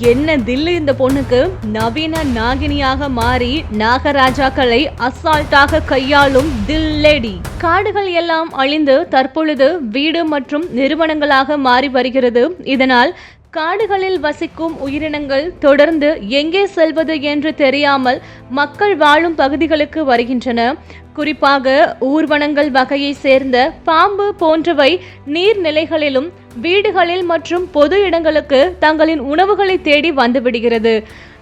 என்ன தில்லு இந்த பொண்ணுக்கு? நவீன நாகினியாக மாறி நாகராஜாக்களை அசால்ட்டாக கையாளும் தில் லேடி. காடுகள் எல்லாம் அழிந்து தற்பொழுது வீடு மற்றும் நிறுவனங்களாக மாறி வருகிறது. இதனால் காடுகளில் வசிக்கும் உயிரினங்கள் தொடர்ந்து எங்கே செல்வது என்று தெரியாமல் மக்கள் வாழும் பகுதிகளுக்கு வருகின்றன. குறிப்பாக ஊர்வனங்கள் வகையை சேர்ந்த பாம்பு போன்றவை நீர்நிலைகளிலும் வீடுகளில் மற்றும் பொது இடங்களுக்கு தங்களின் உணவுகளை தேடி வந்துவிடுகிறது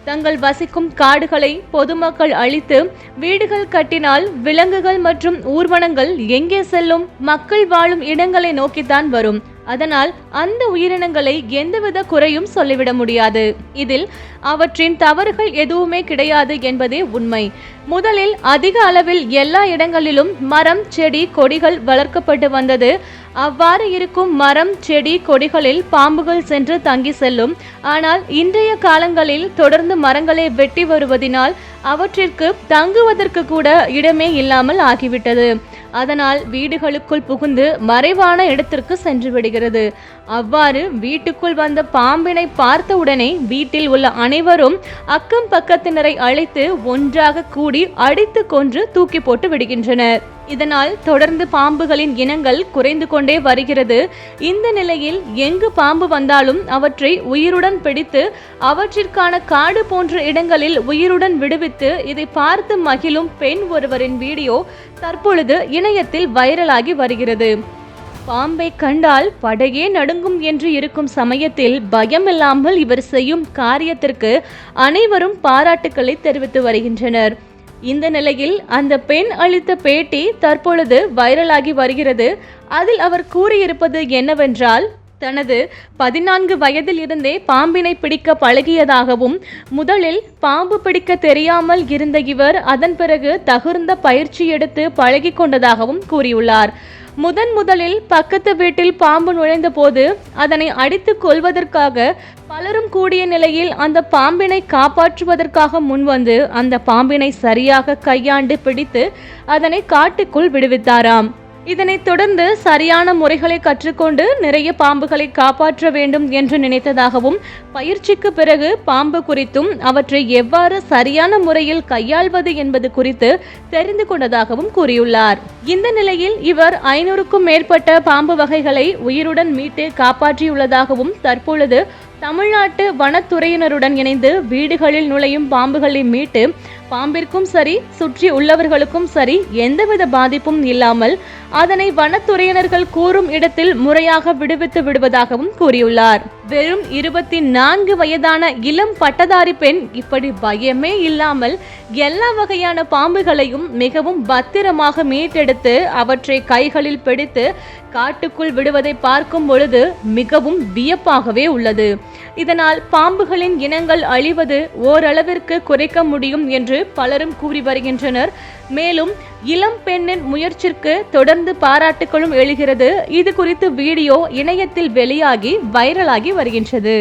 தங்கள் வசிக்கும் காடுகளை பொதுமக்கள் அழித்து வீடுகள் கட்டினால் விலங்குகள் மற்றும் ஊர்வனங்கள் எங்கே செல்லும்? மக்கள் வாழும் இடங்களை நோக்கித்தான் வரும். அதனால் அந்த உயிரினங்களை எந்தவித குறையும் சொல்லிவிட முடியாது. இதில் அவற்றின் தவறுகள் எதுவுமே கிடையாது என்பதே உண்மை. முதலில் அதிக அளவில் எல்லா இடங்களிலும் மரம் செடி கொடிகள் வளர்க்கப்பட்டு வந்தது. அவ்வாறு இருக்கும் மரம் செடி கொடிகளில் பாம்புகள் சென்று தங்கி செல்லும். ஆனால் இன்றைய காலங்களில் தொடர்ந்து மரங்களை வெட்டி வருவதினால் அவற்றிற்கு தங்குவதற்கு கூட இடமே இல்லாமல் ஆகிவிட்டது. அதனால் வீடுகளுக்குள் புகுந்து மறைவான இடத்திற்கு சென்று விடுகிறது. அவ்வாறு வீட்டுக்குள் வந்த பாம்பினை பார்த்தவுடனே வீட்டில் உள்ள அனைவரும் அக்கம் பக்கத்தினரை அழைத்து ஒன்றாக கூடி அடித்து கொன்று தூக்கி போட்டு விடுகின்றனர். இதனால் தொடர்ந்து பாம்புகளின் இனங்கள் குறைந்து கொண்டே வருகிறது. இந்த நிலையில் எங்கு பாம்பு வந்தாலும் அவற்றை உயிருடன் பிடித்து அவற்றிற்கான காடு போன்ற இடங்களில் உயிருடன் விடுவித்து இதை பார்த்து மகிழும் பெண் ஒருவரின் வீடியோ தற்பொழுது இணையத்தில் வைரலாகி வருகிறது. பாம்பை கண்டால் படையே நடுங்கும் என்று இருக்கும் சமயத்தில் பயமில்லாமல் இவர் செய்யும் காரியத்திற்கு அனைவரும் பாராட்டுக்களை தெரிவித்து வருகின்றனர். இந்த நிலையில் அந்த பெண் அளித்த பேட்டி தற்பொழுது வைரலாகி வருகிறது. அதில் அவர் கூறியிருப்பது என்னவென்றால் தனது பதினான்கு வயதில் இருந்தே பாம்பினை பிடிக்க பழகியதாகவும் முதலில் பாம்பு பிடிக்க தெரியாமல் இருந்த இவர் அதன் பிறகு தகுந்த பயிற்சி எடுத்து பழகி கொண்டதாகவும் கூறியுள்ளார். முதன் முதலில் பக்கத்து வீட்டில் பாம்பு நுழைந்த போது அதனை அடித்து கொள்வதற்காக பலரும் கூடிய நிலையில் அந்த பாம்பினை காப்பாற்றுவதற்காக முன்வந்து அந்த பாம்பினை சரியாக கையாண்டு பிடித்து அதனை காட்டுக்குள் விடுவித்தாராம். இதனைத் தொடர்ந்து சரியான முறைகளை கற்றுக்கொண்டு நிறைய பாம்புகளை காப்பாற்ற வேண்டும் என்று நினைத்ததாகவும் பயிற்சிக்கு பிறகு பாம்பு குறித்தும் அவற்றை எவ்வாறு சரியான முறையில் கையாள்வது என்பது குறித்து தெரிந்து கொண்டதாகவும் கூறியுள்ளார். இந்த நிலையில் இவர் ஐநூறுக்கும் மேற்பட்ட பாம்பு வகைகளை உயிருடன் மீட்டு காப்பாற்றியுள்ளதாகவும் தற்பொழுது தமிழ்நாட்டு வனத்துறையினருடன் இணைந்து வீடுகளில் நுழையும் பாம்புகளை மீட்டு பாம்பிற்கும் சரி சுற்றி உள்ளவர்களுக்கும் சரி எந்தவித பாதிப்பும் இல்லாமல் அதனை வனத்துறையினர்கள் கூறும் இடத்தில் முறையாக விடுவித்து விடுவதாகவும் கூறியுள்ளார். வெறும் இருபத்தி நான்கு வயதான இளம் பட்டதாரி பெண் இப்படி பயமே இல்லாமல் எல்லா வகையான பாம்புகளையும் மிகவும் பத்திரமாக மீட்டெடுத்து அவற்றை கைகளில் பிடித்து காட்டுக்குள் விடுவதை பார்க்கும் பொழுது மிகவும் வியப்பாகவே உள்ளது. இதனால் பாம்புகளின் இனங்கள் அழிவது ஓரளவிற்கு குறைக்க முடியும் என்று பலரும் கூறி வருகின்றனர். மேலும் இளம் பெண்ணின் முயற்சிக்கு தொடர்ந்து பாராட்டுகளும் எழுகிறது. இது குறித்து வீடியோ இணையத்தில் வெளியாகி வைரலாகி வருகின்றது.